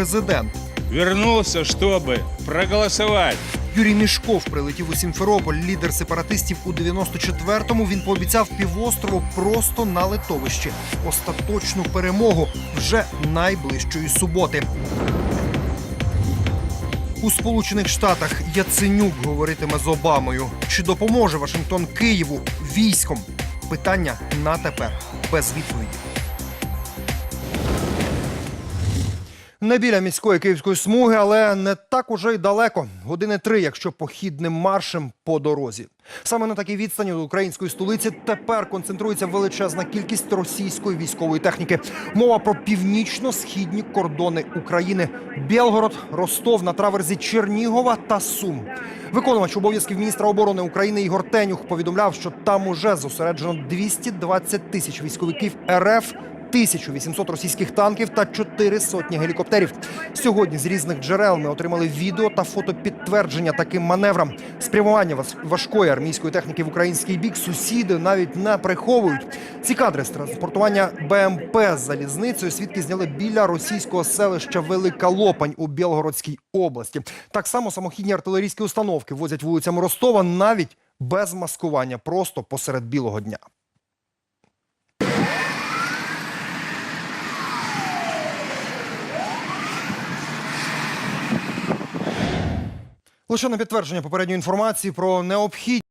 президент. Вернулся, чтобы проголосовать. Юрій Мішков прилетів у Сімферополь. Лідер сепаратистів у 94-му. Він пообіцяв півострову просто на литовищі. Остаточну перемогу вже найближчої суботи. У Сполучених Штатах Яценюк говоритиме з Обамою. Чи допоможе Вашингтон Києву військом? Питання на тепер без відповіді. Не біля міської київської смуги, але не так уже й далеко. Години три, якщо похідним маршем по дорозі. Саме на такій відстані до української столиці тепер концентрується величезна кількість російської військової техніки. Мова про північно-східні кордони України: Білгород, Ростов на траверзі Чернігова та Сум. Виконувач обов'язків міністра оборони України Ігор Тенюх повідомляв, що там уже зосереджено 220 тисяч військовиків РФ. 1800 російських танків та чотири сотні гелікоптерів. Сьогодні з різних джерел ми отримали відео та фото підтвердження таким маневрам. Спрямування важ- важкої армійської техніки в український бік сусіди навіть не приховують. Ці кадри з транспортування БМП з залізницею свідки зняли біля російського селища Велика Лопань у Білгородській області. Так само самохідні артилерійські установки возять вулицями Ростова навіть без маскування, просто посеред білого дня. Лише на підтвердження попередньої інформації про необхідність